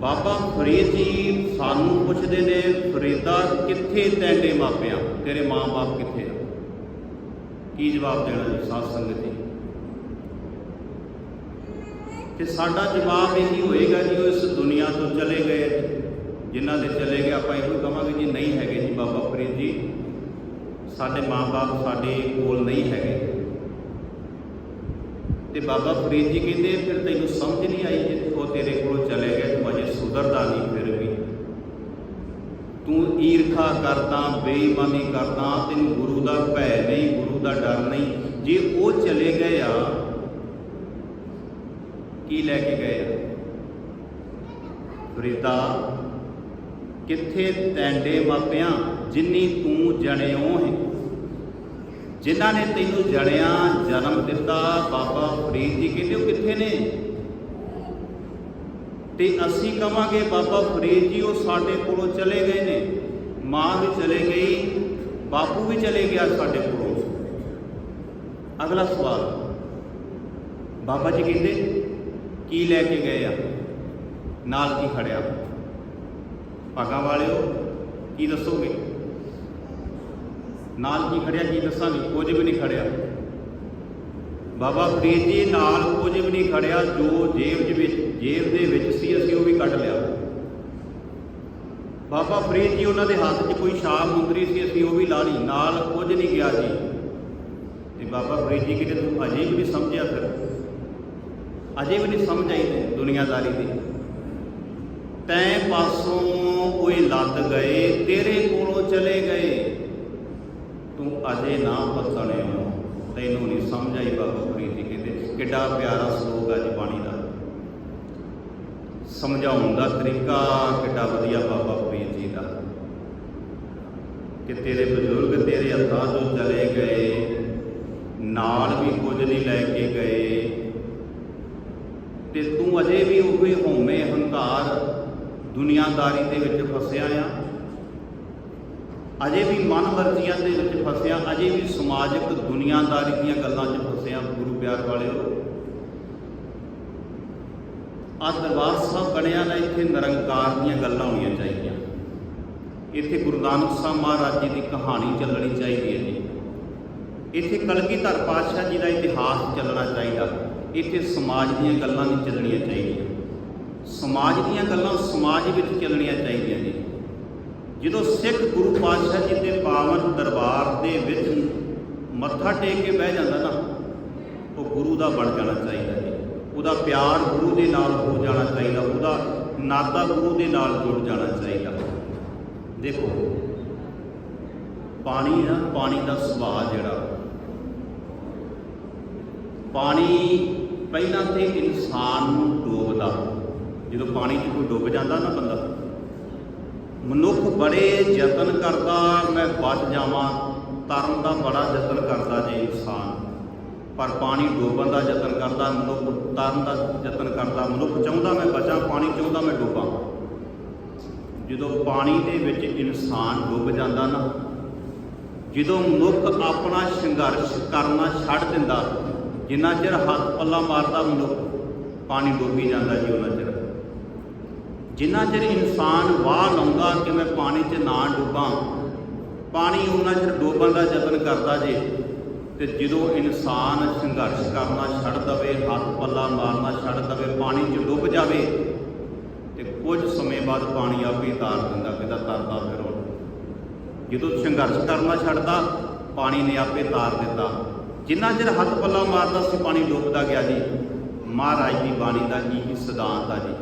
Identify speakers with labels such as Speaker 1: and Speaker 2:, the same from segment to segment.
Speaker 1: ਬਾਬਾ ਫਰੀਦ ਜੀ ਸਾਨੂੰ ਪੁੱਛਦੇ ਨੇ, ਫਰੀਦਾ ਕਿੱਥੇ ਤੈਨੇ ਮਾਪਿਆਂ? ਤੇਰੇ ਮਾਂ-ਬਾਪ ਕਿੱਥੇ ਆ? ਕੀ ਜਵਾਬ ਦੇਣਾ ਜੀ ਸਾਧ ਸੰਗਤ ਜੀ? ਤੇ ਸਾਡਾ ਜਵਾਬ ਇਹੀ ਹੋਏਗਾ ਜੀ, ਉਹ ਇਸ ਦੁਨੀਆ ਤੋਂ ਚਲੇ ਗਏ। ਜਿਨ੍ਹਾਂ ਦੇ ਚਲੇ ਗਏ, ਆਪਾਂ ਇਹੋ ਕਹਾਂਗੇ ਜੀ, ਨਹੀਂ ਹੈਗੇ ਜੀ ਬਾਬਾ ਫਰੀਦ ਜੀ। ਸਾਡੇ ਮਾਂ-ਬਾਪ ਸਾਡੇ ਕੋਲ ਨਹੀਂ ਹੈਗੇ। ਤੇ ਬਾਬਾ ਫਰੀਦ ਜੀ ਕਹਿੰਦੇ, ਫਿਰ ਤੈਨੂੰ ਸਮਝ ਨਹੀਂ ਆਈ ਜੇ ਉਹ ਤੇਰੇ ਕੋਲ ਚਲੇ ਗਏ ਸੁਧਰਦਾ ਨਹੀਂ ਫਿਰ ਵੀ। ਤੂੰ ਈਰਖਾ ਕਰਦਾ, ਬੇਈਮਾਨੀ ਕਰਦਾ, ਤੈਨੂੰ ਗੁਰੂ ਦਾ ਭੈ ਨਹੀਂ, ਗੁਰੂ ਦਾ ਡਰ ਨਹੀਂ। ਜੇ ਉਹ ਚਲੇ ਗਏ ਆ, ਕੀ ਲੈ ਕੇ ਗਏ ਆ? ਫਰੀਦਾ, ਕਿੱਥੇ ਤੈਂਡੇ ਮਾਪਿਆਂ ਜਿੰਨੀ ਤੂੰ ਜਣਿਓ ਹੈ? ਜਿਨ੍ਹਾਂ ਨੇ ਤੈਨੂੰ ਜਣਿਆ, ਜਨਮ ਦਿੱਤਾ, ਬਾਬਾ ਫਰੀਦ ਜੀ ਕਹਿੰਦੇ ਉਹ ਕਿੱਥੇ ਨੇ? ਤੇ ਅਸੀਂ ਕਵਾਂਗੇ, ਬਾਬਾ ਫਰੀਦ ਜੀ, ਉਹ ਸਾਡੇ ਕੋਲੋਂ ਚਲੇ ਗਏ ਨੇ। ਮਾਂ ਵੀ ਚਲੇ ਗਈ, ਬਾਪੂ ਵੀ ਚਲੇ ਗਿਆ ਸਾਡੇ ਕੋਲੋਂ। ਅਗਲਾ ਸਵਾਲ, ਬਾਬਾ ਜੀ ਕਹਿੰਦੇ, ਕੀ ਲੈ ਕੇ ਗਏ ਆ? ਨਾਲ ਕੀ ਖੜਿਆ? ਭਾਗਾਂ ਵਾਲਿਓ, ਕੀ ਦੱਸੋਗੇ? ਨਾਲ ਕੀ ਖੜਿਆ, ਕੀ ਦੱਸਾਂਗੇ? ਕੁਝ ਵੀ ਨਹੀਂ ਖੜਿਆ। ਬਾਬਾ ਫਰੀਦ ਜੀ ਨਾਲ ਕੁਝ ਵੀ ਨਹੀਂ ਖੜਿਆ, ਜੋ ਜੇਬ ਦੇ ਵਿੱਚ, ਜੇਬ ਦੇ ਵਿੱਚ ਸੀ, ਅਸੀਂ ਉਹ ਵੀ ਕੱਢ ਲਿਆ। ਬਾਬਾ ਫਰੀਦ ਜੀ ਉਹਨਾਂ ਦੇ ਹੱਥ 'ਚ ਕੋਈ ਸ਼ਾਮ ਮੁੰਦਰੀ ਸੀ, ਅਸੀਂ ਉਹ ਵੀ ਲਾ ਲਈ, ਨਾਲ ਕੁਝ ਨਹੀਂ ਗਿਆ ਜੀ। ਤੇ ਬਾਬਾ ਫਰੀਦ ਜੀ ਕਿਤੇ ਤੂੰ ਅਜੇ ਵੀ ਨਹੀਂ ਸਮਝਿਆ ਫਿਰ। ਅਜੇ ਵੀ ਨਹੀਂ ਸਮਝ ਆਈ ਤੈਨੂੰ ਦੁਨੀਆਦਾਰੀ ਦੀ। ਤੈ ਪਾਸੋਂ ਕੋਈ ਲੱਦ ਗਏ, ਤੇਰੇ ਕੋਲੋਂ ਚਲੇ ਗਏ। ਤੂੰ ਅਜੇ ਨਾ ਪਤਣੇ ਹੋ ਤੈਨੂੰ ਨਹੀਂ ਸਮਝ ਆਈ ਬਾਬਾ ਫਰੀਦ ਜੀ ਕਹਿੰਦੇ, ਕਿੱਡਾ ਪਿਆਰਾ ਸ਼ਲੋਕ ਆ ਜੀ ਬਾਣੀ ਦਾ। ਸਮਝਾਉਣ ਦਾ ਤਰੀਕਾ ਕਿੱਡਾ ਵਧੀਆ ਬਾਬਾ ਫਰੀਦ ਜੀ ਦਾ। ਕਿ ਤੇਰੇ ਬਜ਼ੁਰਗ ਤੇਰੇ ਹੱਥਾਂ ਤੋਂ ਚਲੇ ਗਏ, ਨਾਲ ਵੀ ਕੁਝ ਨਹੀਂ ਲੈ ਕੇ ਗਏ। ਤੇ ਤੂੰ ਅਜੇ ਵੀ ਉਹੀ ਹਉਮੈ ਹੰਕਾਰ ਦੁਨੀਆਦਾਰੀ ਦੇ ਵਿੱਚ ਫਸਿਆ ਆ। ਅਜੇ ਵੀ ਮਨ ਵਰਤੀਆਂ ਦੇ ਵਿੱਚ ਫਸਿਆ, ਅਜੇ ਵੀ ਸਮਾਜਿਕ ਦੁਨੀਆਦਾਰੀ ਦੀਆਂ ਗੱਲਾਂ 'ਚ ਫਸਿਆ ਗੁਰੂ ਪਿਆਰ ਵਾਲਿਓ। ਆ ਦਰਬਾਰ ਸਾਹਿਬ ਬਣਿਆ ਨਾ, ਇੱਥੇ ਨਿਰੰਕਾਰ ਦੀਆਂ ਗੱਲਾਂ ਹੋਣੀਆਂ ਚਾਹੀਦੀਆਂ। ਇੱਥੇ ਗੁਰੂ ਨਾਨਕ ਸਾਹਿਬ ਮਹਾਰਾਜ ਜੀ ਦੀ ਕਹਾਣੀ ਚੱਲਣੀ ਚਾਹੀਦੀ ਹੈ ਜੀ। ਇੱਥੇ ਕਲਗੀਧਰ ਪਾਤਸ਼ਾਹ ਜੀ ਦਾ ਇਤਿਹਾਸ ਚੱਲਣਾ ਚਾਹੀਦਾ। ਇੱਥੇ ਸਮਾਜ ਦੀਆਂ ਗੱਲਾਂ ਨਹੀਂ ਚੱਲਣੀਆਂ ਚਾਹੀਦੀਆਂ। ਸਮਾਜ ਦੀਆਂ ਗੱਲਾਂ ਸਮਾਜ ਵਿੱਚ ਚੱਲਣੀਆਂ ਚਾਹੀਦੀਆਂ ਜੀ। ਜਦੋਂ ਸਿੱਖ ਗੁਰੂ ਪਾਤਸ਼ਾਹ ਜੀ ਦੇ ਪਾਵਨ ਦਰਬਾਰ ਦੇ ਵਿੱਚ ਮੱਥਾ ਟੇਕ ਕੇ ਬਹਿ ਜਾਂਦਾ ਨਾ, ਉਹ ਗੁਰੂ ਦਾ ਬਣ ਜਾਣਾ ਚਾਹੀਦਾ ਜੀ। ਉਹਦਾ ਪਿਆਰ ਗੁਰੂ ਦੇ ਨਾਲ ਹੋ ਜਾਣਾ ਚਾਹੀਦਾ, ਉਹਦਾ ਨਾਤਾ ਗੁਰੂ ਦੇ ਨਾਲ ਜੁੜ ਜਾਣਾ ਚਾਹੀਦਾ। ਦੇਖੋ, ਪਾਣੀ ਨਾ, ਪਾਣੀ ਦਾ ਸੁਭਾਅ ਜਿਹੜਾ, ਪਾਣੀ ਪਹਿਲਾਂ ਤੇ ਇਨਸਾਨ ਨੂੰ ਡੋਬਦਾ। ਜਦੋਂ ਪਾਣੀ 'ਚ ਕੋਈ ਡੁੱਬ ਜਾਂਦਾ ਨਾ ਬੰਦਾ ਮਨੁੱਖ ਬੜੇ ਯਤਨ ਕਰਦਾ, ਮੈਂ ਬਚ ਜਾਵਾਂ ਤਰਨ ਦਾ ਬੜਾ ਯਤਨ ਕਰਦਾ ਜੇ ਇਨਸਾਨ। ਪਰ ਪਾਣੀ ਡੋਬਣ ਦਾ ਯਤਨ ਕਰਦਾ, ਮਨੁੱਖ ਤਰਨ ਦਾ ਯਤਨ ਕਰਦਾ, ਮਨੁੱਖ ਚਾਹੁੰਦਾ ਮੈਂ ਬਚਾਂ, ਪਾਣੀ ਚਾਹੁੰਦਾ ਮੈਂ ਡੁੱਬਾਂ। ਜਦੋਂ ਪਾਣੀ ਦੇ ਵਿੱਚ ਇਨਸਾਨ ਡੁੱਬ ਜਾਂਦਾ ਨਾ, ਜਦੋਂ ਮਨੁੱਖ ਆਪਣਾ ਸੰਘਰਸ਼ ਕਰਨਾ ਛੱਡ ਦਿੰਦਾ, ਜਿੰਨਾ ਚਿਰ ਹੱਥ ਪੱਲਾ ਮਾਰਦਾ ਮਨੁੱਖ, ਪਾਣੀ ਡੁੱਬੀ ਜਾਂਦਾ ਜੀ ਉਹਨਾਂ ਚਿਰ। ਜਿੰਨਾ ਚਿਰ ਇਨਸਾਨ ਵਾਹ ਲਾਉਂਦਾ ਕਿ ਮੈਂ ਪਾਣੀ 'ਚ ਨਾ ਡੁੱਬਾਂ, ਪਾਣੀ ਉਹਨਾਂ ਚਿਰ ਡੁੱਬਣ ਦਾ ਯਤਨ ਕਰਦਾ ਜੇ, ਤੇ ਜਦੋਂ ਇਨਸਾਨ ਸੰਘਰਸ਼ ਕਰਨਾ ਛੱਡ ਦਵੇ, ਹੱਥ ਪੱਲਾ ਮਾਰਨਾ ਛੱਡ ਦਵੇ, ਪਾਣੀ 'ਚ ਡੁੱਬ ਜਾਵੇ, ਤੇ ਕੁਝ ਸਮੇਂ ਬਾਅਦ ਪਾਣੀ ਆਪੇ ਤਾਰ ਦਿੰਦਾ ਕਿਦਾ ਤਰਦਾ ਫਿਰ। ਉਹ ਜਦੋਂ ਸੰਘਰਸ਼ ਕਰਨਾ ਛੱਡਦਾ, ਪਾਣੀ ਨੇ ਆਪੇ ਤਾਰ ਦਿੱਤਾ। ਜਿੰਨਾ ਚਿਰ ਹੱਥ ਪੱਲਾ ਮਾਰਦਾ ਸੀ, ਪਾਣੀ ਡੁੱਬਦਾ ਗਿਆ ਜੀ। ਮਹਾਰਾਜ ਦੀ ਬਾਣੀ ਦਾ ਇਹੀ ਸਿਧਾਂਤ ਆ ਜੀ।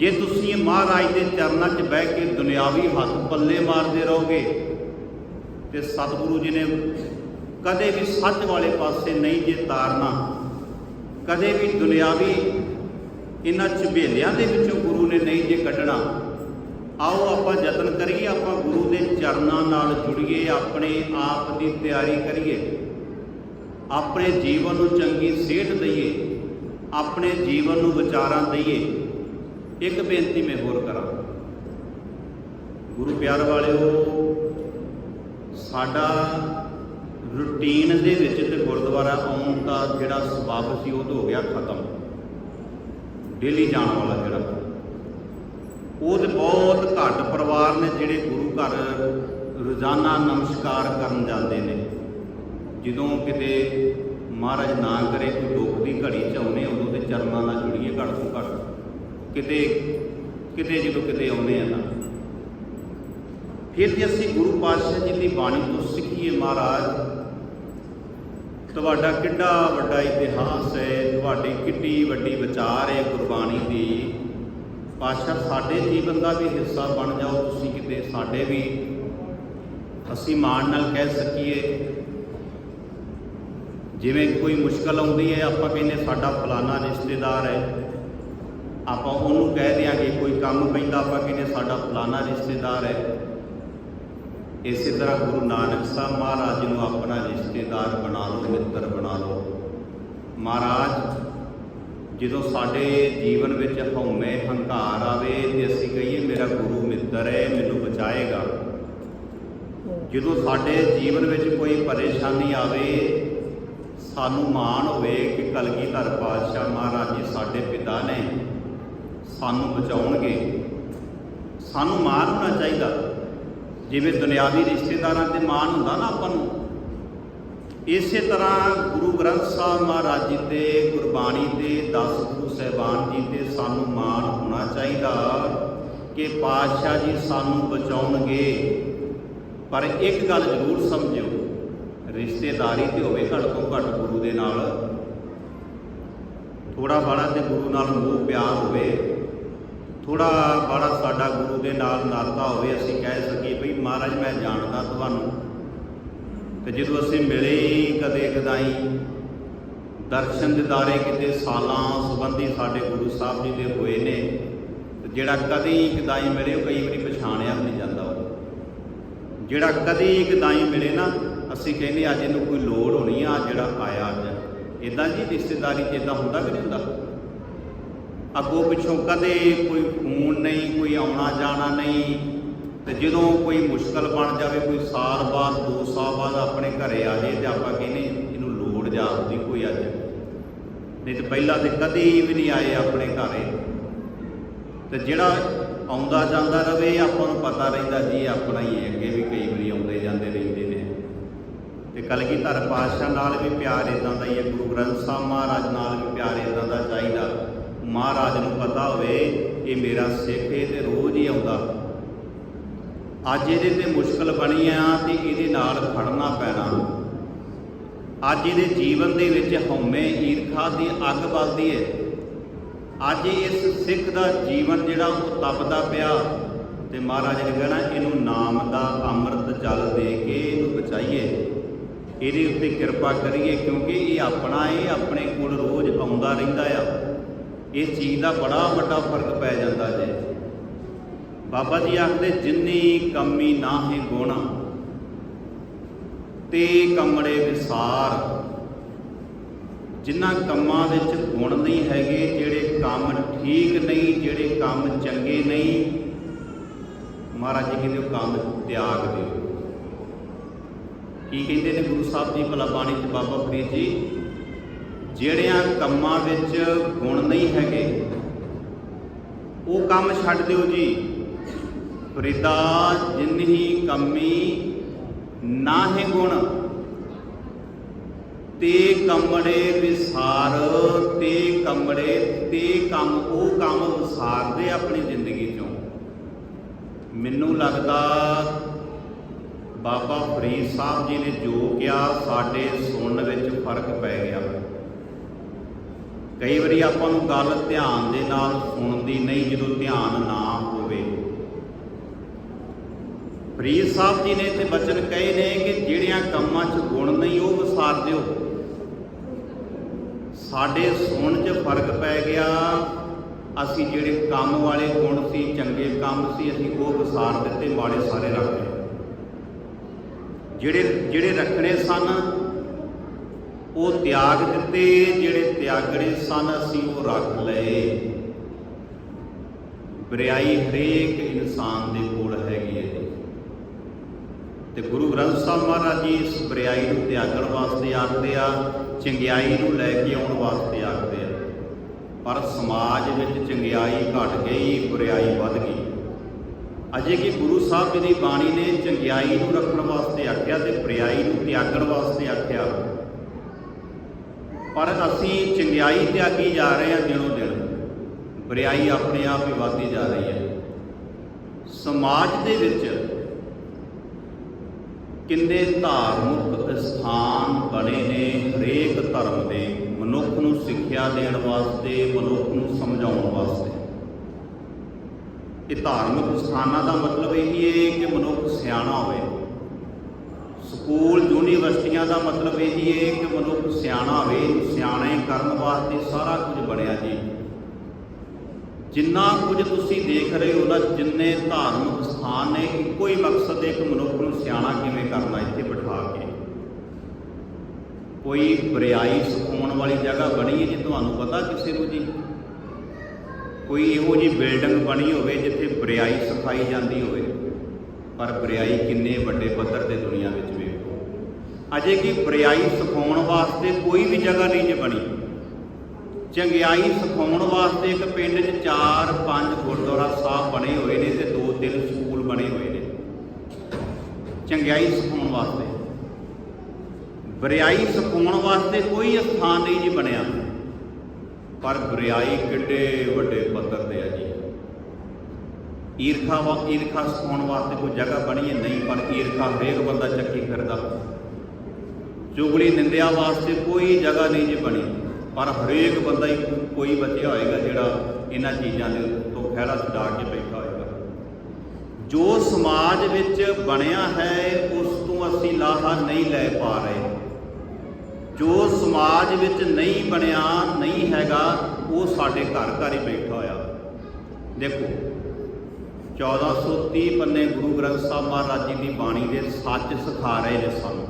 Speaker 1: ਜੇ ਤੁਸੀਂ ਮਹਾਰਾਜ ਦੇ ਚਰਨਾਂ 'ਚ ਬਹਿ ਕੇ ਦੁਨਿਆਵੀ ਹੱਥ ਪੱਲੇ ਮਾਰਦੇ ਰਹੋਗੇ ਤੇ ਸਤਿਗੁਰੂ ਜੀ ਨੇ ਕਦੇ ਵੀ ਸੱਚ ਵਾਲੇ ਪਾਸੇ ਨਹੀਂ ਜੇ ਤਾਰਨਾ, ਕਦੇ ਵੀ ਦੁਨਿਆਵੀ ਇਹਨਾਂ ਝਬੇਲਿਆਂ ਦੇ ਵਿੱਚੋਂ ਗੁਰੂ ਨੇ ਨਹੀਂ ਜੇ ਕੱਢਣਾ, ਆਓ ਆਪਾਂ ਯਤਨ ਕਰੀਏ, ਆਪਾਂ ਗੁਰੂ ਦੇ ਚਰਨਾਂ ਨਾਲ ਜੁੜੀਏ, ਆਪਣੇ ਆਪ ਦੀ ਤਿਆਰੀ ਕਰੀਏ, ਆਪਣੇ ਜੀਵਨ ਨੂੰ ਚੰਗੀ ਸੇਧ ਦਈਏ, ਆਪਣੇ ਜੀਵਨ ਨੂੰ ਵਿਚਾਰਾਂ ਦਈਏ। ਇੱਕ ਬੇਨਤੀ ਮੈਂ ਹੋਰ ਕਰਾਂ। ਗੁਰੂ ਪਿਆਰ ਵਾਲਿਓ, ਸਾਡਾ ਰੁਟੀਨ ਦੇ ਵਿੱਚ ਤੇ ਗੁਰਦੁਆਰਾ ਆਉਣ ਦਾ ਜਿਹੜਾ ਸਬਬ ਸੀ, ਉਹ ਤਾਂ ਹੋ ਗਿਆ ਖਤਮ। ਡੇਲੀ ਜਾਣ ਵਾਲਾ ਜਿਹੜਾ। ਉਹ ਤੇ ਬਹੁਤ ਘੱਟ ਪਰਿਵਾਰ ਨੇ ਜਿਹੜੇ ਗੁਰੂ ਘਰ ਰੋਜ਼ਾਨਾ ਨਮਸਕਾਰ ਕਰਨ ਜਾਂਦੇ ਨੇ। ਜਦੋਂ ਕਿਤੇ ਮਹਾਰਾਜ ਨਾ ਕਰੇ, ਕੋਈ ਦੁੱਖ ਦੀ ਘੜੀ ਚ ਆਉਨੇ ਉਦੋਂ ਤੇ ਚਰਨਾਂ ਨਾਲ ਜੁੜੀਏ ਘੱਟ ਤੋਂ ਘੱਟ। ਕਿਤੇ ਕਿਤੇ ਜਦੋਂ ਕਿਤੇ ਆਉਂਦੇ ਆ ਨਾ ਫਿਰ ਜੇ ਅਸੀਂ ਗੁਰੂ ਪਾਤਸ਼ਾਹ ਜੀ ਦੀ ਬਾਣੀ ਤੋਂ ਸਿੱਖੀਏ ਮਹਾਰਾਜ, ਤੁਹਾਡਾ ਕਿੱਡਾ ਵੱਡਾ ਇਤਿਹਾਸ ਹੈ, ਤੁਹਾਡੀ ਕਿੱਡੀ ਵੱਡੀ ਵਿਚਾਰ ਹੈ ਗੁਰਬਾਣੀ ਦੀ। ਪਾਤਸ਼ਾਹ ਸਾਡੇ ਜੀਵਨ ਦਾ ਵੀ ਹਿੱਸਾ ਬਣ ਜਾਓ, ਤੁਸੀਂ ਕਿਤੇ ਸਾਡੇ ਵੀ। ਅਸੀਂ ਮਾਣ ਨਾਲ ਕਹਿ ਸਕੀਏ, ਜਿਵੇਂ ਕੋਈ ਮੁਸ਼ਕਲ ਆਉਂਦੀ ਹੈ, ਆਪਾਂ ਕਹਿੰਦੇ ਸਾਡਾ ਫਲਾਣਾ ਰਿਸ਼ਤੇਦਾਰ ਹੈ। ਆਪਾਂ ਉਹਨੂੰ ਕਹਿ ਦਿਆਂਗੇ, ਕੋਈ ਕੰਮ ਪੈਂਦਾ ਆਪਾਂ ਕਹਿੰਦੇ ਸਾਡਾ ਫਲਾਣਾ ਰਿਸ਼ਤੇਦਾਰ ਹੈ। ਇਸੇ ਤਰ੍ਹਾਂ ਗੁਰੂ ਨਾਨਕ ਸਾਹਿਬ ਮਹਾਰਾਜ ਨੂੰ ਆਪਣਾ ਰਿਸ਼ਤੇਦਾਰ ਬਣਾ ਲਓ, ਮਿੱਤਰ ਬਣਾ ਲਓ। ਮਹਾਰਾਜ, ਜਦੋਂ ਸਾਡੇ ਜੀਵਨ ਵਿੱਚ ਹਉਮੈ ਹੰਕਾਰ ਆਵੇ ਤੇ ਅਸੀਂ ਕਹੀਏ, ਮੇਰਾ ਗੁਰੂ ਮਿੱਤਰ ਹੈ, ਮੈਨੂੰ ਬਚਾਏਗਾ। ਜਦੋਂ ਸਾਡੇ ਜੀਵਨ ਵਿੱਚ ਕੋਈ ਪਰੇਸ਼ਾਨੀ ਆਵੇ, ਸਾਨੂੰ ਮਾਣ ਹੋਵੇ ਕਿ ਕਲਗੀਧਰ ਪਾਤਸ਼ਾਹ ਮਹਾਰਾਜ ਜੀ ਸਾਡੇ ਪਿਤਾ ਨੇ ਸਾਨੂੰ ਬਚਾਉਣਗੇ। ਸਾਨੂੰ ਮਾਣ ਹੋਣਾ ਚਾਹੀਦਾ। ਜਿਵੇਂ ਦੁਨਿਆਵੀ ਰਿਸ਼ਤੇਦਾਰਾਂ ਤੇ ਮਾਣ ਹੁੰਦਾ ਨਾ ਆਪਾਂ ਨੂੰ। ਇਸੇ ਤਰ੍ਹਾਂ ਗੁਰੂ ਗ੍ਰੰਥ ਸਾਹਿਬ ਮਹਾਰਾਜ ਜੀ ਤੇ ਗੁਰਬਾਣੀ ਤੇ ਦਸ ਗੁਰੂ ਸਹਿਬਾਨ ਜੀ ਤੇ ਸਾਨੂੰ ਮਾਣ ਹੋਣਾ ਚਾਹੀਦਾ ਕਿ ਪਾਤਸ਼ਾਹ ਜੀ ਸਾਨੂੰ ਬਚਾਉਣਗੇ। ਪਰ ਇੱਕ ਗੱਲ ਜ਼ਰੂਰ ਸਮਝਿਓ, ਰਿਸ਼ਤੇਦਾਰੀ ਤੇ ਹੋਵੇ ਘੱਟ ਤੋਂ ਘੱਟ ਗੁਰੂ ਦੇ ਨਾਲ। ਥੋੜਾ ਬਾੜਾ ਤੇ ਗੁਰੂ ਨਾਲ ਮੋਹ ਪਿਆਰ ਹੋਵੇ। ਥੋੜਾ ਬੜਾ ਸਾਡਾ ਗੁਰੂ ਦੇ ਨਾਲ ਨਾਤਾ ਹੋਵੇ, ਅਸੀਂ ਕਹਿ ਸਕੀਏ ਵੀ ਮਹਾਰਾਜ ਮੈਂ ਜਾਣਦਾ ਤੁਹਾਨੂੰ। ਤੇ ਜਦੋਂ ਅਸੀਂ ਮਿਲੇ ਕਦੇ ਕਦਾਈ, ਦਰਸ਼ਨ ਦਿਦਾਰੇ ਕਿਤੇ ਸਾਲਾਂ ਸੰਬੰਧੀ ਸਾਡੇ ਗੁਰੂ ਸਾਹਿਬ ਜੀ ਦੇ ਹੋਏ ਨੇ ਜਿਹੜਾ ਕਦੇ ਹੀ ਕਦਾਈ ਮਿਲੇ, ਉਹ ਕਈ ਵਾਰੀ ਪਛਾਣਿਆ ਵੀ ਨਹੀਂ ਜਾਂਦਾ ਉਹ। ਜਿਹੜਾ ਕਦੇ ਹੀ ਕਦਾਈ ਮਿਲੇ ਨਾ, ਅਸੀਂ ਕਹਿੰਦੇ ਅੱਜ ਇਹਨੂੰ ਕੋਈ ਲੋੜ ਹੋਣੀ ਆ ਜਿਹੜਾ ਆਇਆ ਅੱਜ। ਇਦਾਂ ਜੀ ਰਿਸ਼ਤੇਦਾਰੀ 'ਚ ਇਦਾਂ ਹੁੰਦਾ ਕਿ ਨਹੀਂ ਹੁੰਦਾ? ਅੱਗੋਂ ਪਿੱਛੋਂ ਕਦੇ ਕੋਈ ਫੋਨ ਨਹੀਂ, ਕੋਈ ਆਉਣਾ ਜਾਣਾ ਨਹੀਂ, ਤੇ ਜਦੋਂ ਕੋਈ ਮੁਸ਼ਕਲ ਬਣ ਜਾਵੇ, ਕੋਈ ਸਾਲ ਬਾਅਦ, ਦੋ ਸਾਲ ਬਾਅਦ ਆਪਣੇ ਘਰੇ ਆ ਜੇ ਤੇ ਆਪਾਂ ਕਹਿੰਦੇ ਇਹਨੂੰ ਲੋੜ ਜਾਪਦੀ ਕੋਈ ਅੱਜ ਨਹੀਂ ਤੇ ਪਹਿਲਾਂ ਤੇ ਕਦੇ ਵੀ ਨਹੀਂ ਆਏ ਆਪਣੇ ਘਰੇ। ਤੇ ਜਿਹੜਾ ਆਉਂਦਾ ਜਾਂਦਾ ਰਵੇ, ਆਪਾਂ ਨੂੰ ਪਤਾ ਰਹਿੰਦਾ ਜੀ, ਆਪਣਾ ਹੀ ਅੱਗੇ ਵੀ ਕਈ ਵਾਰੀ ਆਉਂਦੇ ਜਾਂਦੇ ਰਹਿੰਦੇ ਨੇ। ਤੇ ਕਲਗੀਧਰ ਪਾਤਸ਼ਾਹ ਨਾਲ ਵੀ ਪਿਆਰ ਇਦਾਂ ਦਾ ਹੀ ਹੈ, ਗੁਰੂ ਗ੍ਰੰਥ ਸਾਹਿਬ ਮਹਾਰਾਜ ਨਾਲ ਵੀ ਪਿਆਰ ਇਦਾਂ ਦਾ ਚਾਹੀਦਾ। ਮਹਾਰਾਜ ਨੂੰ ਪਤਾ ਹੋਵੇ ਇਹ ਮੇਰਾ ਸਿੱਖ ਹੈ ਤੇ ਰੋਜ਼ ਹੀ ਆਉਂਦਾ। ਅੱਜ ਇਹਦੇ ਤੇ ਮੁਸ਼ਕਲ ਬਣੀ ਆ ਤੇ ਇਹਦੇ ਨਾਲ ਖੜਨਾ ਪੈਣਾ। ਅੱਜ ਇਹਦੇ ਜੀਵਨ ਦੇ ਵਿੱਚ ਹਉਮੈ ਈਰਖਾ ਦੀ ਅੱਗ ਬਲਦੀ ਹੈ ਅੱਜ ਇਸ ਸਿੱਖ ਦਾ ਜੀਵਨ ਜਿਹੜਾ ਉਹ ਤਪਦਾ ਪਿਆ ਤੇ ਮਹਾਰਾਜ ਨੇ ਕਹਿਣਾ, ਇਹਨੂੰ ਨਾਮ ਦਾ ਅੰਮ੍ਰਿਤ ਜਲ ਦੇ ਕੇ ਇਹਨੂੰ ਬਚਾਈਏ। ਇਹਦੇ ਉੱਤੇ ਕਿਰਪਾ ਕਰੀਏ ਕਿਉਂਕਿ ਇਹ ਆਪਣਾ, ਇਹ ਆਪਣੇ ਕੋਲ ਰੋਜ਼ ਆਉਂਦਾ ਰਹਿੰਦਾ ਆ। ਇਸ ਚੀਜ਼ ਦਾ ਬੜਾ ਵੱਡਾ ਫ਼ਰਕ ਪੈ ਜਾਂਦਾ ਜੇ। ਬਾਬਾ ਜੀ ਆਖਦੇ, ਜਿੰਨੀ ਕਮੀ ਨਾਹੀ ਗੁਣ, ਤੇ ਕਮੜੇ ਵਿਸਾਰ। ਜਿਨ੍ਹਾਂ ਕੰਮਾਂ ਵਿੱਚ ਗੁਣ ਨਹੀਂ ਹੈਗੇ, ਜਿਹੜੇ ਕੰਮ ਠੀਕ ਨਹੀਂ, ਜਿਹੜੇ ਕੰਮ ਚੰਗੇ ਨਹੀਂ, ਮਹਾਰਾਜ ਜੀ ਕਹਿੰਦੇ, ਉਹ ਕੰਮ ਤਿਆਗ ਦਿਓ। ਕੀ ਕਹਿੰਦੇ ਨੇ ਗੁਰੂ ਸਾਹਿਬ ਦੀ ਭਲਾ ਬਾਣੀ ਚ, ਬਾਬਾ ਫਰੀਦ ਜੀ? ਜਿਹੜਿਆਂ ਕੰਮਾਂ ਵਿੱਚ ਗੁਣ ਨਹੀਂ ਹੈਗੇ, ਉਹ ਕੰਮ ਛੱਡ ਦਿਓ ਜੀ। ਫਰੀਦਾ ਜਿਨਹੀ ਕਮੀ ਨਾਹੇ ਗੁਣ। ਤੇ ਕੰਮੜੇ ਵਿਸਾਰ, ਤੇ ਕੰਮੜੇ ਤੇ ਕੰਮ, ਉਹ ਕੰਮ ਵਿਸਾਰਦੇ ਆਪਣੀ ਜ਼ਿੰਦਗੀ ਚੋਂ। ਮੈਨੂੰ ਲੱਗਦਾ ਬਾਬਾ ਫਰੀਦ ਸਾਹਿਬ ਜੀ ਨੇ ਜੋ ਕਿਹਾ, ਸਾਡੇ ਸੁਣਨ ਵਿੱਚ ਫ਼ਰਕ ਪੈ ਗਿਆ। ਕਈ ਵਾਰੀ ਆਪਾਂ ਨੂੰ ਗੱਲ ਧਿਆਨ ਦੇ ਨਾਲ ਸੁਣਦੀ ਨਹੀਂ ਜਦੋਂ ਧਿਆਨ ਨਾ ਹੋਵੇ। ਫਰੀਦ ਸਾਹਿਬ ਜੀ ਨੇ ਤੇ ਬਚਨ ਕਹੇ ਨੇ ਕਿ ਜਿਹੜਿਆਂ ਕੰਮਾਂ 'ਚ ਗੁਣ ਨਹੀਂ, ਉਹ ਵਿਸਾਰ ਦਿਓ। ਸਾਡੇ ਸੁਣਨ 'ਚ ਫ਼ਰਕ ਪੈ ਗਿਆ। ਅਸੀਂ ਜਿਹੜੇ ਕੰਮ ਵਾਲੇ ਗੁਣ ਸੀ, ਚੰਗੇ ਕੰਮ ਸੀ, ਅਸੀਂ ਉਹ ਵਿਸਾਰ ਦਿੱਤੇ, ਮਾੜੇ ਸਾਰੇ ਰੱਖ ਲਏ। ਜਿਹੜੇ ਜਿਹੜੇ ਰੱਖਣੇ ਸਨ ਉਹ ਤਿਆਗ ਦਿੱਤੇ, ਜਿਹੜੇ ਤਿਆਗਣੇ ਸਨ, ਅਸੀਂ ਉਹ ਰੱਖ ਲਏ। ਬਰਿਆਈ ਹਰੇਕ ਇਨਸਾਨ ਦੇ ਕੋਲ ਹੈਗੀ ਹੈ ਤੇ ਗੁਰੂ ਗ੍ਰੰਥ ਸਾਹਿਬ ਮਹਾਰਾਜ ਜੀ ਇਸ ਬਰਿਆਈ ਨੂੰ ਤਿਆਗਣ ਵਾਸਤੇ ਆਖਦੇ ਆ, ਚੰਗਿਆਈ ਨੂੰ ਲੈ ਕੇ ਆਉਣ ਵਾਸਤੇ ਆਖਦੇ ਆ। ਪਰ ਸਮਾਜ ਵਿੱਚ ਚੰਗਿਆਈ ਘਟ ਗਈ ਬੁਰਾਈ ਵੱਧ ਗਈ। ਅਜੇ ਕਿ ਗੁਰੂ ਸਾਹਿਬ ਜੀ ਦੀ ਬਾਣੀ ਨੇ ਚੰਗਿਆਈ ਨੂੰ ਰੱਖਣ ਵਾਸਤੇ ਆਖਿਆ ਤੇ ਬੁਰਾਈ ਨੂੰ ਤਿਆਗਣ ਵਾਸਤੇ ਆਖਿਆ। ਪਰ ਅਸੀਂ ਚੰਗਿਆਈ ਤਿਆਗੀ ਜਾ ਰਹੇ ਹਾਂ ਦਿਨੋਂ ਦਿਨ। ਬੁਰਾਈ ਆਪਣੇ ਆਪ ਹੀ ਵੱਧਦੀ ਜਾ ਰਹੀ ਹੈ। ਸਮਾਜ ਦੇ ਵਿੱਚ ਕਿੰਨੇ ਧਾਰਮਿਕ ਸਥਾਨ ਬਣੇ ਨੇ ਹਰੇਕ ਧਰਮ ਦੇ, ਮਨੁੱਖ ਨੂੰ ਸਿੱਖਿਆ ਦੇਣ ਵਾਸਤੇ, ਮਨੁੱਖ ਨੂੰ ਸਮਝਾਉਣ ਵਾਸਤੇ। ਇਹ ਧਾਰਮਿਕ ਸਥਾਨਾਂ ਦਾ ਮਤਲਬ ਇਹ ਹੈ ਕਿ ਮਨੁੱਖ ਸਿਆਣਾ ਹੋਵੇ। ਸਕੂਲ, ਯੂਨੀਵਰਸਿਟੀਆਂ ਦਾ ਮਤਲਬ ਇਹ ਹੈ ਕਿ ਮਨੁੱਖ ਸਿਆਣਾ ਹੋਵੇ, ਸਿਆਣੇ ਕਰਨ ਵਾਸਤੇ ਸਾਰਾ ਕੁਝ ਬਣਿਆ ਜੀ। ਜਿੰਨਾ ਕੁਝ ਤੁਸੀਂ ਦੇਖ ਰਹੇ ਹੋ ਨਾ, ਜਿੰਨੇ ਧਾਰਮਿਕ ਸਥਾਨ ਨੇ ਇੱਕੋ ਹੀ ਮਕਸਦ ਹੈ ਕਿ ਮਨੁੱਖ ਨੂੰ ਸਿਆਣਾ ਕਿਵੇਂ ਕਰਨਾ, ਇੱਥੇ ਬਿਠਾ ਕੇ। ਕੋਈ ਬਰਿਆਈ ਸਿਖਾਉਣ ਵਾਲੀ ਜਗ੍ਹਾ ਬਣੀ ਹੈ ਜੀ, ਤੁਹਾਨੂੰ ਪਤਾ ਕਿਸੇ ਨੂੰ ਜੀ? ਕੋਈ ਇਹੋ ਜੀ ਬਿਲਡਿੰਗ ਬਣੀ ਹੋਵੇ ਜਿੱਥੇ ਬਰਿਆਈ ਸਿਖਾਈ ਜਾਂਦੀ ਹੋਵੇ। ਪਰ ਬਰਿਆਈ ਕਿੰਨੇ ਵੱਡੇ ਪੱਧਰ ਤੇ ਦੁਨੀਆ ਵਿੱਚ ਵੇਖੋ ਅਜੇ ਕਿ ਬਰਿਆਈ ਸਿਖਾਉਣ ਵਾਸਤੇ ਕੋਈ ਵੀ ਜਗ੍ਹਾ ਨਹੀਂ ਜੇ ਬਣੀ। ਚੰਗਿਆਈ ਸਿਖਾਉਣ ਵਾਸਤੇ ਇੱਕ ਪਿੰਡ 'ਚ 4-5 ਗੁਰਦੁਆਰਾ ਸਾਹਿਬ ਬਣੇ ਹੋਏ ਨੇ ਤੇ ਦੋ ਤਿੰਨ ਸਕੂਲ ਬਣੇ ਹੋਏ ਨੇ। ਚੰਗਿਆਈ ਸਿਖਾਉਣ ਵਾਸਤੇ। ਬਰਿਆਈ ਸਿਖਾਉਣ ਵਾਸਤੇ ਕੋਈ ਸਥਾਨ ਨਹੀਂ ਜੀ ਬਣਿਆ। ਪਰ ਬਰਿਆਈ ਕਿੱਡੇ ਵੱਡੇ ਪੱਧਰ ਤੇ ਆ ਜੀ। ਈਰਖਾ ਵਾ, ਈਰਖਾ ਸਿਖਾਉਣ ਵਾਸਤੇ ਕੋਈ ਜਗ੍ਹਾ ਬਣੀ ਹੈ? ਨਹੀਂ, ਪਰ ਈਰਖਾ ਹਰੇਕ ਬੰਦਾ ਚੱਕੀ ਫਿਰਦਾ। ਚੁਗਲੀ ਨਿੰਦਿਆ ਵਾਸਤੇ ਕੋਈ ਜਗ੍ਹਾ ਨਹੀਂ ਜੀ ਬਣੀ। ਪਰ ਹਰੇਕ ਬੰਦਾ ਹੀ ਕੋਈ ਬਚਿਆ ਹੋਏਗਾ ਜਿਹੜਾ ਇਹਨਾਂ ਚੀਜ਼ਾਂ ਦੇ ਤੋਂ ਖਹਿੜਾ ਛਡਾ ਕੇ ਬੈਠਾ ਹੋਏਗਾ। ਜੋ ਸਮਾਜ ਵਿੱਚ ਬਣਿਆ ਹੈ, ਉਸ ਤੋਂ ਅਸੀਂ ਲਾਹਾ ਨਹੀਂ ਲੈ ਪਾ ਰਹੇ। ਜੋ ਸਮਾਜ ਵਿੱਚ ਨਹੀਂ ਬਣਿਆ, ਨਹੀਂ ਹੈਗਾ, ਉਹ ਸਾਡੇ ਘਰ ਘਰ ਹੀ ਬੈਠਾ ਹੋਇਆ। ਦੇਖੋ 1430 ਪੰਨੇ ਗੁਰੂ ਗ੍ਰੰਥ ਸਾਹਿਬ ਮਹਾਰਾਜ ਜੀ ਦੀ ਬਾਣੀ ਦੇ ਸੱਚ ਸਿਖਾ ਰਹੇ ਨੇ ਸਾਨੂੰ।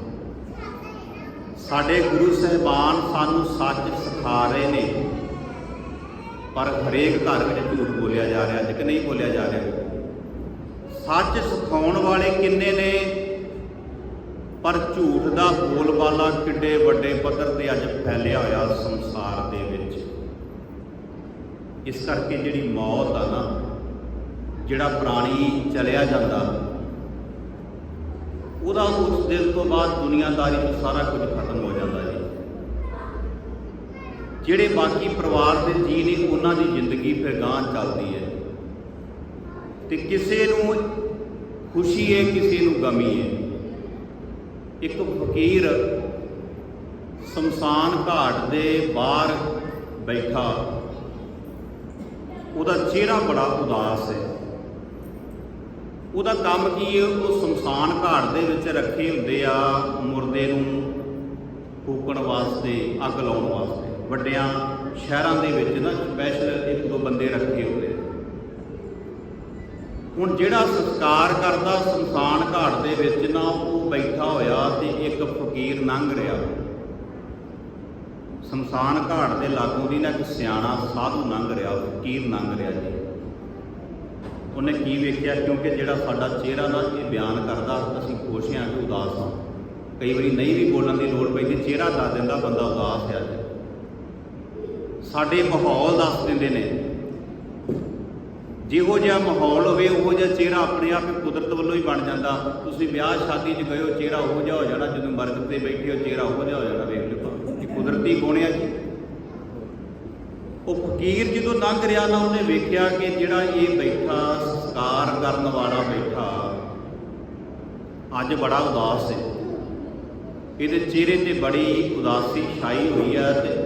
Speaker 1: ਸਾਡੇ ਗੁਰੂ ਸਹਿਬਾਨ ਸਾਨੂੰ ਸੱਚ ਸਿਖਾ ਰਹੇ ਨੇ। ਪਰ ਹਰੇਕ ਘਰ ਵਿੱਚ ਝੂਠ ਬੋਲਿਆ ਜਾ ਰਿਹਾ ਹੈ ਕਿ ਨਹੀਂ ਬੋਲਿਆ ਜਾ ਰਿਹਾ? ਸੱਚ ਸਿਖਾਉਣ ਵਾਲੇ ਕਿੰਨੇ ਨੇ? ਪਰ ਝੂਠ ਦਾ ਬੋਲਬਾਲਾ ਕਿੱਡੇ ਵੱਡੇ ਪੱਧਰ ਤੇ ਅੱਜ ਫੈਲਿਆ ਹੋਇਆ ਸੰਸਾਰ ਦੇ ਵਿੱਚ। ਇਸ ਕਰਕੇ ਜਿਹੜੀ ਮੌਤ ਆ ਨਾ ਜਿਹੜਾ ਪ੍ਰਾਣੀ ਚਲਿਆ ਜਾਂਦਾ, ਉਹਦਾ ਉਸ ਦਿਨ ਤੋਂ ਬਾਅਦ ਦੁਨੀਆਦਾਰੀ ਤੋਂ ਸਾਰਾ ਕੁਝ ਖਤਮ ਹੋ ਜਾਂਦਾ ਜੀ। ਜਿਹੜੇ ਬਾਕੀ ਪਰਿਵਾਰ ਦੇ ਜੀ ਨੇ, ਉਹਨਾਂ ਦੀ ਜ਼ਿੰਦਗੀ ਫਿਰ ਗਾਂ ਚੱਲਦੀ ਹੈ। ਤੇ ਕਿਸੇ ਨੂੰ ਖੁਸ਼ੀ ਹੈ, ਕਿਸੇ ਨੂੰ ਗਮੀ ਹੈ। ਇੱਕ ਫਕੀਰ ਸ਼ਮਸ਼ਾਨ ਘਾਟ ਦੇ ਬਾਹਰ ਬੈਠਾ, ਉਹਦਾ ਚਿਹਰਾ ਬੜਾ ਉਦਾਸ ਹੈ। ਉਹਦਾ ਕੰਮ ਕੀ ਹੈ? ਉਹ ਸ਼ਮਸ਼ਾਨ ਘਾਟ ਦੇ ਵਿੱਚ ਰੱਖੇ ਹੁੰਦੇ ਆ ਮੁਰਦੇ ਨੂੰ ਫੂਕਣ ਵਾਸਤੇ, ਅੱਗ ਲਾਉਣ ਵਾਸਤੇ। ਵੱਡਿਆਂ ਸ਼ਹਿਰਾਂ ਦੇ ਵਿੱਚ ਨਾ ਸਪੈਸ਼ਲ ਇੱਕ ਦੋ ਬੰਦੇ ਰੱਖੇ ਹੁੰਦੇ ਆ। ਹੁਣ ਜਿਹੜਾ ਸੰਸਕਾਰ ਕਰਦਾ ਸ਼ਮਸ਼ਾਨ ਘਾਟ ਦੇ ਵਿੱਚ ਨਾ, ਉਹ ਬੈਠਾ ਹੋਇਆ ਤੇ ਇੱਕ ਫਕੀਰ ਲੰਘ ਰਿਹਾ। ਸ਼ਮਸ਼ਾਨ ਘਾਟ ਦੇ ਲਾਗੋਂ ਦੀ ਨਾ ਇੱਕ ਸਿਆਣਾ ਸਾਧੂ ਲੰਘ ਰਿਹਾ, ਫਕੀਰ ਲੰਘ ਰਿਹਾ ਜੀ। ਉਹਨੇ ਕੀ ਵੇਖਿਆ? ਕਿਉਂਕਿ ਜਿਹੜਾ ਸਾਡਾ ਚਿਹਰਾ ਦਾ ਇਹ ਬਿਆਨ ਕਰਦਾ, ਅਸੀਂ ਖੁਸ਼ ਹਾਂ ਕਿ ਉਦਾਸ ਹਾਂ। ਕਈ ਵਾਰੀ ਨਹੀਂ ਵੀ ਬੋਲਣ ਦੀ ਲੋੜ ਪੈਂਦੀ, ਚਿਹਰਾ ਦੱਸ ਦਿੰਦਾ, ਬੰਦਾ ਉਦਾਸ ਹੈ ਸਾਡੇ ਮਾਹੌਲ ਦੱਸ ਦਿੰਦੇ ਨੇ। ਜਿਹੋ ਜਿਹਾ ਮਾਹੌਲ ਹੋਵੇ, ਉਹੋ ਜਿਹਾ ਚਿਹਰਾ ਆਪਣੇ ਆਪ ਹੀ ਕੁਦਰਤ ਵੱਲੋਂ ਹੀ ਬਣ ਜਾਂਦਾ। ਤੁਸੀਂ ਵਿਆਹ ਸ਼ਾਦੀ 'ਚ ਗਏ ਹੋ, ਚਿਹਰਾ ਉਹੋ ਜਿਹਾ ਹੋ ਜਾਣਾ, ਜਦੋਂ ਮਰਗ ਤੇ ਬੈਠੇ ਹੋ, ਚਿਹਰਾ ਉਹੋ ਜਿਹਾ ਹੋ ਜਾਣਾ, ਵੇਖ ਲਓ ਇਹ ਕੁਦਰਤੀ ਗੁਣ ਆ ਜੀ। ਉਹ ਫਕੀਰ ਜਦੋਂ ਲੰਘ ਰਿਹਾ ਨਾ ਉਹਨੇ ਵੇਖਿਆ ਕਿ ਜਿਹੜਾ ਇਹ ਬੈਠਾ ਸੰਸਕਾਰ ਕਰਨ ਵਾਲਾ ਬੈਠਾ, ਅੱਜ ਬੜਾ ਉਦਾਸ ਹੈ। ਇਹਦੇ ਚਿਹਰੇ ਤੇ ਬੜੀ ਉਦਾਸੀ ਛਾਈ ਹੋਈ ਹੈ ਤੇ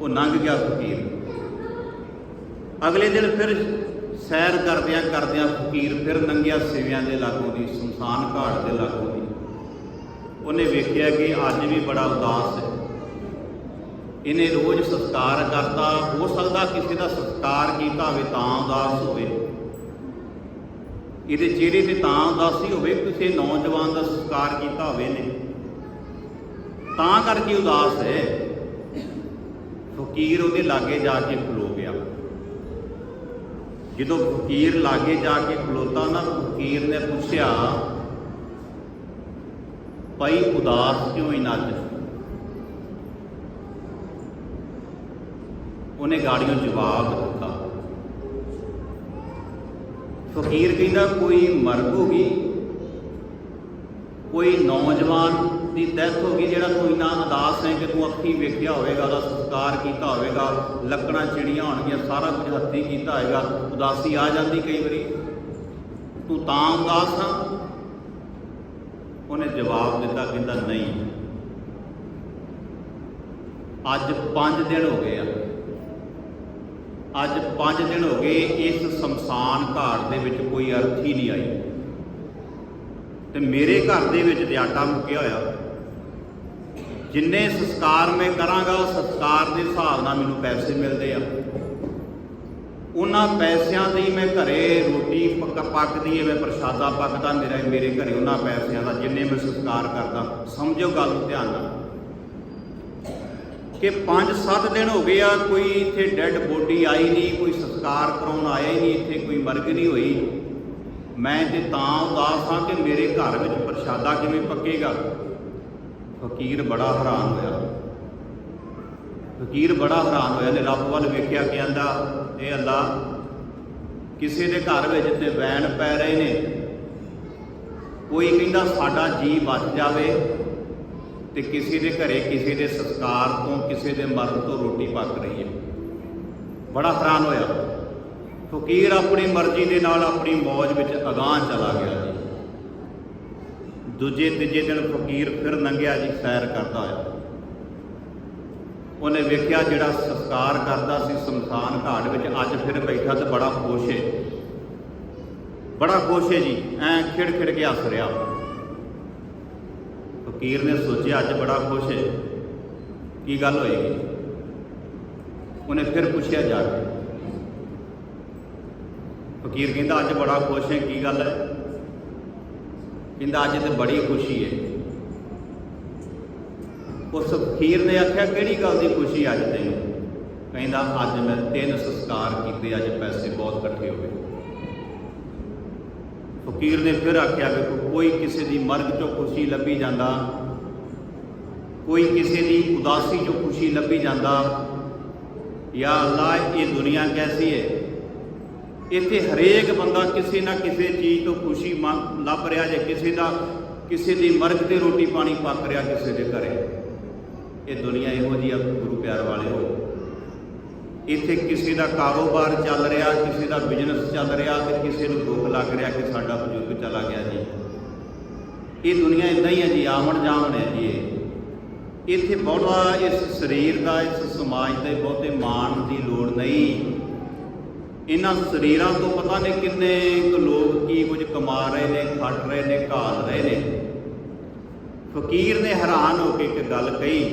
Speaker 1: ਉਹ ਲੰਘ ਗਿਆ ਫਕੀਰ। ਅਗਲੇ ਦਿਨ ਫਿਰ ਸੈਰ ਕਰਦਿਆਂ ਕਰਦਿਆਂ ਫਕੀਰ ਫਿਰ ਨੰਗਿਆ ਸਿਵਿਆਂ ਦੇ ਲਾਗੋਂ ਦੀ ਸ਼ਮਸ਼ਾਨ ਘਾਟ ਦੇ ਲਾਗੋਂ ਦੀ, ਉਹਨੇ ਵੇਖਿਆ ਕਿ ਅੱਜ ਵੀ ਬੜਾ ਉਦਾਸ ਹੈ। ਇਹਨੇ ਰੋਜ਼ ਸੰਸਕਾਰ ਕਰਦਾ ਹੋ ਸਕਦਾ ਕਿਸੇ ਦਾ ਸੰਸਕਾਰ ਕੀਤਾ ਹੋਵੇ ਤਾਂ ਉਦਾਸ ਹੋਵੇ। ਇਹਦੇ ਚਿਹਰੇ ਤੇ ਤਾਂ ਉਦਾਸੀ ਹੋਵੇ, ਕਿਸੇ ਨੌਜਵਾਨ ਦਾ ਸੰਸਕਾਰ ਕੀਤਾ ਹੋਵੇ ਨੇ ਤਾਂ ਕਰਕੇ ਉਦਾਸ ਹੈ। ਫਕੀਰ ਉਹਦੇ ਲਾਗੇ ਜਾ ਕੇ ਖਲੋ ਗਿਆ। ਜਦੋਂ ਫਕੀਰ ਲਾਗੇ ਜਾ ਕੇ ਖਲੋਤਾ ਨਾ, ਫਕੀਰ ਨੇ ਪੁੱਛਿਆ, ਭਾਈ, ਉਦਾਸ ਕਿਉਂ ਇਨਾ ਅੱਜ ਉਹਨੇ ਗਾੜੀਆਂ ਜਵਾਬ ਦਿੱਤਾ। ਫਕੀਰ ਕਹਿੰਦਾ, ਕੋਈ ਮਰਗ ਹੋ ਗਈ ਕੋਈ ਨੌਜਵਾਨ ਦੀ ਡੈਥ ਹੋ ਗਈ ਜਿਹੜਾ ਕੋਈ ਨਾ ਅਦਾਸ ਹੈ ਕਿ ਤੂੰ ਅੱਖੀ ਵੇਖਿਆ ਹੋਵੇਗਾ, ਉਹਦਾ ਸੰਸਕਾਰ ਕੀਤਾ ਹੋਵੇਗਾ, ਲੱਕੜਾਂ ਚਿੜੀਆਂ ਹੋਣਗੀਆਂ, ਸਾਰਾ ਕੁਝ ਹੱਥੀਂ ਕੀਤਾ ਹੋਵੇਗਾ, ਉਦਾਸੀ ਆ ਜਾਂਦੀ ਕਈ ਵਾਰੀ। ਤੂੰ ਤਾਂ ਉਦਾਸ ਹਾਂ ਉਹਨੇ ਜਵਾਬ ਦਿੱਤਾ, ਕਹਿੰਦਾ, ਨਹੀਂ। ਅੱਜ 5 ਦਿਨ ਹੋ ਗਏ ਆ। ਅੱਜ 5 ਦਿਨ ਹੋ ਗਏ ਇਸ ਸ਼ਮਸ਼ਾਨ ਘਾਟ ਦੇ ਵਿੱਚ ਕੋਈ ਅਰਥ ਹੀ ਨਹੀਂ ਆਈ। ਤੇ ਮੇਰੇ ਘਰ ਦੇ ਵਿੱਚ ਤੇ ਆਟਾ ਮੁੱਕਿਆ ਹੋਇਆ। ਜਿੰਨੇ ਸੰਸਕਾਰ ਮੈਂ ਕਰਾਂਗਾ, ਉਹ ਸੰਸਕਾਰ ਦੇ ਹਿਸਾਬ ਨਾਲ ਮੈਨੂੰ ਪੈਸੇ ਮਿਲਦੇ ਆ। ਉਹਨਾਂ ਪੈਸਿਆਂ ਦੀ ਮੈਂ ਘਰੇ ਰੋਟੀ ਪੱਕ, ਪੱਕਦੀ ਹੈ ਮੈਂ ਪ੍ਰਸ਼ਾਦਾ ਪੱਕਦਾ, ਮੇਰਾ, ਮੇਰੇ ਘਰੇ ਉਹਨਾਂ ਪੈਸਿਆਂ ਦਾ ਜਿੰਨੇ ਮੈਂ ਸਤਿਕਾਰ ਕਰਦਾ। ਸਮਝੋ ਗੱਲ ਧਿਆਨ ਨਾਲ। ਕਿ 5-7 ਦਿਨ ਹੋ ਗਏ ਆ, ਕੋਈ ਇੱਥੇ ਡੈੱਡ ਬੋਡੀ ਆਈ ਨਹੀਂ, ਕੋਈ ਸੰਸਕਾਰ ਕਰਾਉਣ ਆਇਆ ਹੀ ਨਹੀਂ, ਇੱਥੇ ਕੋਈ ਮਰਗ ਨਹੀਂ ਹੋਈ। ਮੈਂ ਤੇ ਤਾਂ ਉਦਾਸ ਹਾਂ ਕਿ ਮੇਰੇ ਘਰ ਵਿੱਚ ਪ੍ਰਸ਼ਾਦਾ ਕਿਵੇਂ ਪੱਕੇਗਾ। ਫਕੀਰ ਬੜਾ ਹੈਰਾਨ ਹੋਇਆ। ਫਕੀਰ ਬੜਾ ਹੈਰਾਨ ਹੋਇਆ ਨੇ ਰੱਬ ਵੱਲ ਵੇਖਿਆ ਕਹਿੰਦਾ ਇਹ ਅੱਲਾ, ਕਿਸੇ ਦੇ ਘਰ ਵਿੱਚ ਤੇ ਵੈਣ ਪੈ ਰਹੇ ਨੇ। ਕੋਈ ਕਹਿੰਦਾ ਸਾਡਾ ਜੀ ਬਚ ਜਾਵੇ ਤੇ ਕਿਸੇ ਦੇ ਘਰੇ ਕਿਸੇ ਦੇ ਸੰਸਕਾਰ ਤੋਂ ਕਿਸੇ ਦੇ ਮਰਨ ਤੋਂ ਰੋਟੀ ਪੱਕ ਰਹੀ ਹੈ। ਬੜਾ ਹੈਰਾਨ ਹੋਇਆ। ਫਕੀਰ ਆਪਣੀ ਮਰਜ਼ੀ ਦੇ ਨਾਲ ਆਪਣੀ ਮੌਜ ਵਿੱਚ ਅਗਾਹ ਚਲਾ ਗਿਆ ਜੀ। ਦੂਜੇ ਤੀਜੇ ਦਿਨ ਫਕੀਰ ਫਿਰ ਲੰਘਿਆ ਜੀ, ਸੈਰ ਕਰਦਾ ਹੋਇਆ। ਉਹਨੇ ਵੇਖਿਆ ਜਿਹੜਾ ਸੰਸਕਾਰ ਕਰਦਾ ਸੀ ਸ਼ਮਸ਼ਾਨ ਘਾਟ ਵਿੱਚ, ਅੱਜ ਫਿਰ ਬੈਠਾ ਤੇ ਬੜਾ ਖੁਸ਼ ਹੈ। ਬੜਾ ਖੁਸ਼ ਹੈ ਜੀ, ਐ ਖਿੜ ਖਿੜ ਕੇ ਹੱਸ ਰਿਹਾ। ਫਕੀਰ ਨੇ ਸੋਚਿਆ, ਅੱਜ ਬੜਾ ਖੁਸ਼ ਹੈ। ਕੀ ਗੱਲ ਹੋਏਗੀ? ਉਹਨੇ ਫਿਰ ਪੁੱਛਿਆ ਜਾ ਕੇ। ਫਕੀਰ ਕਹਿੰਦਾ, ਅੱਜ ਬੜਾ ਖੁਸ਼ ਹੈ, ਕੀ ਗੱਲ ਹੈ? ਕਹਿੰਦਾ, ਅੱਜ ਤੇ ਬੜੀ ਖੁਸ਼ੀ ਹੈ। ਉਸ ਫਕੀਰ ਨੇ ਆਖਿਆ, ਕਿਹੜੀ ਗੱਲ ਦੀ ਖੁਸ਼ੀ ਅੱਜ ਤੈਨੂੰ? ਕਹਿੰਦਾ, ਅੱਜ ਮੈਂ ਤਿੰਨ ਸੰਸਕਾਰ ਕੀਤੇ, ਅੱਜ ਪੈਸੇ ਬਹੁਤ ਇਕੱਠੇ ਹੋ ਗਏ। ਫਕੀਰ ਨੇ ਫਿਰ ਆਖਿਆ ਕਿ ਕੋਈ ਕਿਸੇ ਦੀ ਮਰਗ ਚੋਂ ਖੁਸ਼ੀ ਲੱਭੀ ਜਾਂਦਾ ਕੋਈ ਕਿਸੇ ਦੀ ਉਦਾਸੀ ਚੋਂ ਖੁਸ਼ੀ ਲੱਭੀ ਜਾਂਦਾ ਯਾ ਅੱਲਾ, ਇਹ ਦੁਨੀਆ ਕੈਸੀ ਹੈ? ਇੱਥੇ ਹਰੇਕ ਬੰਦਾ ਕਿਸੇ ਨਾ ਕਿਸੇ ਚੀਜ਼ ਤੋਂ ਖੁਸ਼ੀ ਮੰਗ ਲੱਭ ਰਿਹਾ ਜੇ ਕਿਸੇ ਦਾ, ਕਿਸੇ ਦੀ ਮਰਗ ਤੇ ਰੋਟੀ ਪਾਣੀ ਪੱਕ ਰਿਹਾ ਕਿਸੇ ਦੇ ਘਰੇ। ਇਹ ਦੁਨੀਆ ਇਹੋ ਜਿਹੀ ਆ, ਗੁਰੂ ਪਿਆਰ ਵਾਲੇ ਹੋ। ਇੱਥੇ ਕਿਸੇ ਦਾ ਕਾਰੋਬਾਰ ਚੱਲ ਰਿਹਾ, ਕਿਸੇ ਦਾ ਬਿਜ਼ਨਸ ਚੱਲ ਰਿਹਾ ਤੇ ਕਿਸੇ ਨੂੰ ਦੁੱਖ ਲੱਗ ਰਿਹਾ ਕਿ ਸਾਡਾ ਬਜ਼ੁਰਗ ਚਲਾ ਗਿਆ ਜੀ। ਇਹ ਦੁਨੀਆ ਇਦਾਂ ਹੀ ਹੈ ਜੀ ਆਵਣ ਜਾਵਣ ਹੈ ਜੀ ਇਹ। ਇੱਥੇ ਬਹੁਤਾ ਇਸ ਸਰੀਰ ਦਾ, ਇਸ ਸਮਾਜ ਦੇ ਬਹੁਤੇ ਮਾਣ ਦੀ ਲੋੜ ਨਹੀਂ। ਇਹਨਾਂ ਸਰੀਰਾਂ ਤੋਂ ਪਤਾ ਨਹੀਂ ਕਿੰਨੇ ਕੁ ਲੋਕ ਕੀ ਕੁਝ ਕਮਾ ਰਹੇ ਨੇ ਖੱਟ ਰਹੇ ਨੇ, ਘਾਲ ਰਹੇ ਨੇ। ਫਕੀਰ ਨੇ ਹੈਰਾਨ ਹੋ ਕੇ ਇੱਕ ਗੱਲ ਕਹੀ।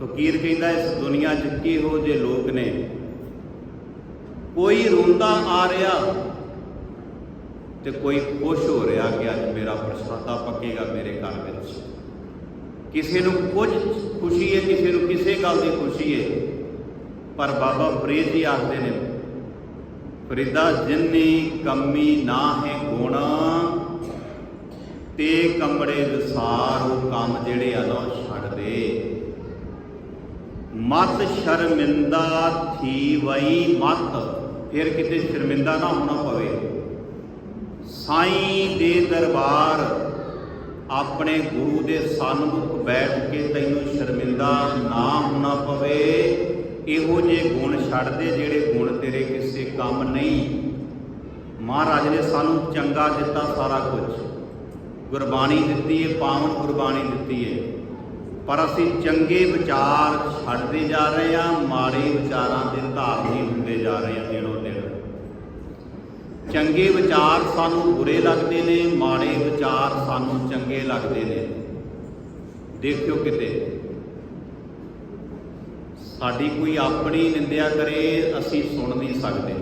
Speaker 1: ਫਕੀਰ ਕਹਿੰਦਾ, ਇਸ ਦੁਨੀਆ 'ਚ ਕਿਹੋ ਜਿਹੇ ਲੋਕ ਨੇ? ਕੋਈ ਰੋਂਦਾ ਆ ਰਿਹਾ ਤੇ ਕੋਈ ਖੁਸ਼ ਹੋ ਰਿਹਾ ਕਿ ਅੱਜ ਮੇਰਾ ਪ੍ਰਸ਼ਾਦਾ ਪੱਕੇਗਾ ਮੇਰੇ ਘਰ ਵਿੱਚ। ਕਿਸੇ ਨੂੰ ਕੁਝ ਖੁਸ਼ੀ ਹੈ, ਕਿਸੇ ਨੂੰ ਕਿਸੇ ਗੱਲ ਦੀ ਖੁਸ਼ੀ ਹੈ, ਪਰ ਬਾਬਾ ਫਰੀਦ ਜੀ ਆਖਦੇ ਨੇ, ਫਰੀਦਾ, ਜਿੰਨੀ ਕਮੀ ਨਾ ਹੈ ਗੁਣ, ਤੇ ਕੰਬੜੇ ਵਿਸਾਰ ਉਹ ਕੰਮ ਜਿਹੜੇ ਆ ਨਾ ਉਹ ਛੱਡ ਦੇ। ਮਤ ਸ਼ਰਮਿੰਦਾ ਥੀ ਵਈ ਮਤ, ਫਿਰ ਕਿਤੇ ਸ਼ਰਮਿੰਦਾ ਨਾ ਹੋਣਾ ਪਵੇ। ਸਾਈਂ ਦੇ ਦਰਬਾਰ ਆਪਣੇ ਗੁਰੂ ਦੇ ਸਨਮੁਖ ਬੈਠ ਕੇ ਤੈਨੂੰ ਸ਼ਰਮਿੰਦਾ ਨਾ ਹੋਣਾ ਪਵੇ। ਇਹੋ ਜਿਹੇ ਗੁਣ ਛੱਡ ਦੇ ਜਿਹੜੇ ਗੁਣ ਤੇਰੇ ਕਿਸੇ ਕੰਮ ਨਹੀਂ। ਮਹਾਰਾਜ ਨੇ ਸਾਨੂੰ ਚੰਗਾ ਦਿੱਤਾ ਸਾਰਾ ਕੁਝ। ਗੁਰਬਾਣੀ ਦਿੱਤੀ ਹੈ ਪਾਵਨ ਗੁਰਬਾਣੀ ਦਿੱਤੀ ਹੈ ਪਰ ਅਸੀਂ ਚੰਗੇ ਵਿਚਾਰ ਛੱਡਦੇ ਜਾ ਰਹੇ ਹਾਂ, ਮਾੜੇ ਵਿਚਾਰਾਂ ਦੇ ਧਾਰਨੀ ਹੁੰਦੇ ਜਾ ਰਹੇ ਹਾਂ ਦਿਨੋਂ ਚੰਗੇ ਵਿਚਾਰ ਸਾਨੂੰ ਬੁਰੇ ਲੱਗਦੇ ਨੇ, ਮਾੜੇ ਵਿਚਾਰ ਸਾਨੂੰ ਚੰਗੇ ਲੱਗਦੇ ਨੇ। ਦੇਖਿਓ ਕਿਤੇ। ਸਾਡੀ ਕੋਈ ਆਪਣੀ ਨਿੰਦਿਆ ਕਰੇ, ਅਸੀਂ ਸੁਣ ਨਹੀਂ ਸਕਦੇ।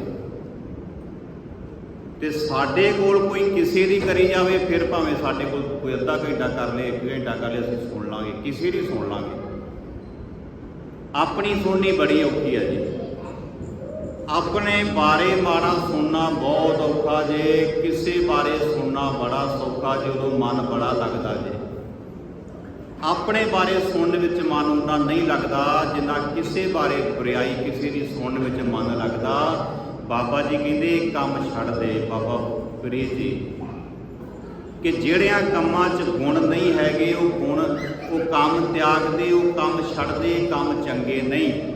Speaker 1: ਤੇ ਸਾਡੇ ਕੋਲ ਕੋਈ ਕਿਸੇ ਦੀ ਕਰੀ ਜਾਵੇ, ਫਿਰ ਭਾਵੇਂ ਸਾਡੇ ਕੋਲ ਕੋਈ ਅੱਧਾ ਘੰਟਾ ਕਰ ਲੇ, ਇੱਕ ਘੰਟਾ ਕਰ ਲੇ, ਅਸੀਂ ਸੁਣ ਲਾਂਗੇ, ਕਿਸੇ ਦੀ ਸੁਣ ਲਾਂਗੇ। ਆਪਣੀ ਸੁਣਨੀ ਬੜੀ ਔਖੀ ਹੈ ਜੀ। ਆਪਣੇ ਬਾਰੇ ਮਾੜਾ ਸੁਣਨਾ ਬਹੁਤ ਔਖਾ ਜੇ, ਕਿਸੇ ਬਾਰੇ ਸੁਣਨਾ ਬੜਾ ਸੌਖਾ ਜੇ, ਉਦੋਂ ਮਨ ਬੜਾ ਲੱਗਦਾ ਜੇ। ਆਪਣੇ ਬਾਰੇ ਸੁਣਨ ਵਿੱਚ ਮਨ ਹੁੰਦਾ ਨਹੀਂ ਲੱਗਦਾ, ਜਿੰਨਾ ਕਿਸੇ ਬਾਰੇ ਬੁਰਾਈ ਕਿਸੇ ਦੀ ਸੁਣਨ ਵਿੱਚ ਮਨ ਲੱਗਦਾ। ਬਾਬਾ ਜੀ ਕਹਿੰਦੇ ਕੰਮ ਛੱਡ ਦੇ। ਬਾਬਾ ਫਰੀਦ ਜੀ, ਕਿ ਜਿਹੜਿਆਂ ਕੰਮਾਂ 'ਚ ਗੁਣ ਨਹੀਂ ਹੈਗੇ, ਉਹ ਗੁਣ, ਉਹ ਕੰਮ ਤਿਆਗ ਦੇ ਉਹ ਕੰਮ ਛੱਡ ਦੇ ਕੰਮ ਚੰਗੇ ਨਹੀਂ।